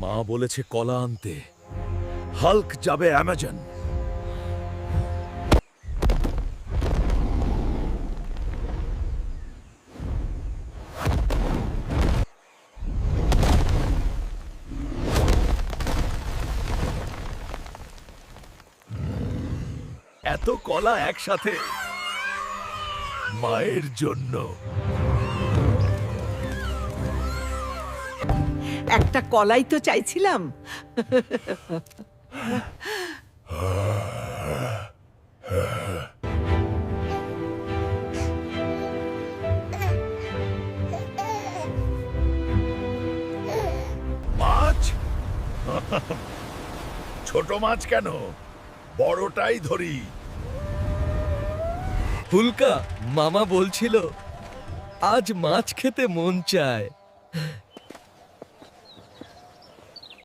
মা বলেছে কলা আনতে। হাল্ক যাবে অ্যামাজন। এত কলা একসাথে মায়ের জন্য। একটা কলাই তো চাইছিলাম। মাছ? ছোট মাছ কেন? বড়টাই ধরি। হুলকা মামা বলছিল আজ মাছ খেতে মন চায়।